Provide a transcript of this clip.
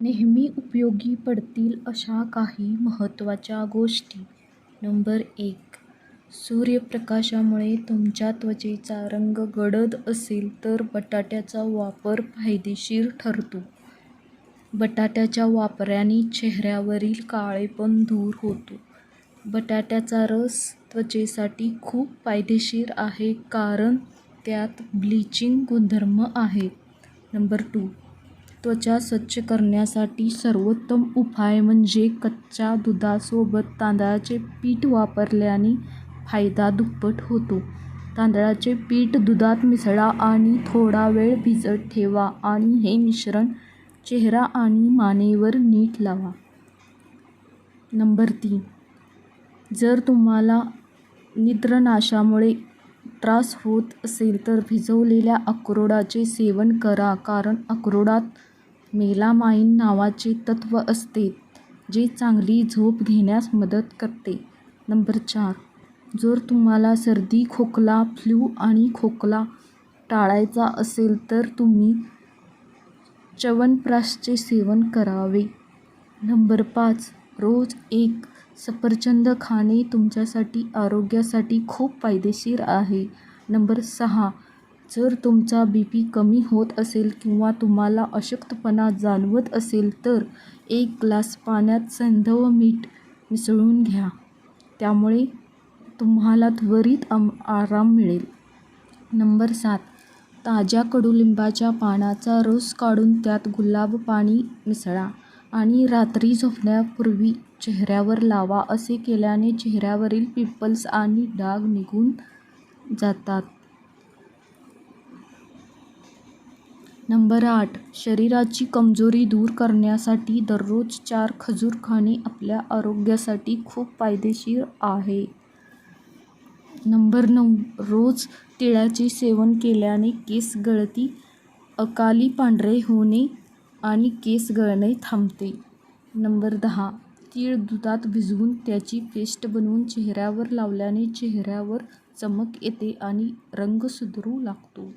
नेहमी उपयोगी पडतील अशा काही महत्त्वाच्या गोष्टी. नंबर एक, सूर्यप्रकाशामुळे तुमच्या त्वचेचा रंग गडद असेल तर बटाट्याचा वापर फायदेशीर ठरतो. बटाट्याच्या वापराने चेहऱ्यावरील काळेपण दूर होतो. बटाट्याचा रस त्वचेसाठी खूप फायदेशीर आहे कारण त्यात ब्लीचिंग गुणधर्म आहेत. नंबर टू, त्वचा स्वच्छ करण्यासाठी सर्वोत्तम उपाय म्हणजे कच्च्या दुधासोबत तांदळाचे पीठ वापरल्याने फायदा दुप्पट होतो. तांदळाचे पीठ दुधात मिसळा आणि थोडा वेळ भिजत ठेवा आणि हे मिश्रण चेहरा आणि मानेवर नीट लावा. नंबर तीन, जर तुम्हाला निद्रनाशामुळे त्रास होत असेल तर भिजवलेल्या अक्रोडाचे सेवन करा कारण अक्रोडात मेलामाइन नावाचे तत्व असते जे चांगली झोप घेण्यास मदत करते. नंबर चार, जर तुम्हाला सर्दी, खोकला, फ्लू आणि खोकला टाळायचा असेल तर तुम्ही च्यवनप्राशचे सेवन करावे. नंबर पाच, रोज एक सफरचंद खाणे तुमच्यासाठी आरोग्यासाठी खूप फायदेशीर आहे. नंबर सहा, जर तुमचा बी पी कमी होत असेल किंवा तुम्हाला अशक्तपणा जाणवत असेल तर एक ग्लास पाण्यात सैंधव मीठ मिसळून घ्या, त्यामुळे तुम्हाला त्वरित आम आराम मिळेल. नंबर सात, ताज्या कडुलिंबाच्या पानाचा रस काढून त्यात गुलाब पाणी मिसळा आणि रात्री झोपण्यापूर्वी चेहऱ्यावर लावा. असे केल्याने चेहऱ्यावरील पिंपल्स आणि डाग निघून जातात. नंबर आठ, शरीराची कमजोरी दूर करण्यासाठी दररोज चार खजूर खाणे आपल्या आरोग्यासाठी खूप फायदेशीर आहे. नंबर नऊ, रोज तिळाचे सेवन केल्याने केस गळती, अकाली पांढरे होणे आणि केस गळणे थांबते. नंबर दहा, तीळ दुधात भिजवून त्याची पेस्ट बनवून चेहऱ्यावर लावल्याने चेहऱ्यावर चमक येते आणि रंग सुधरू लागतो.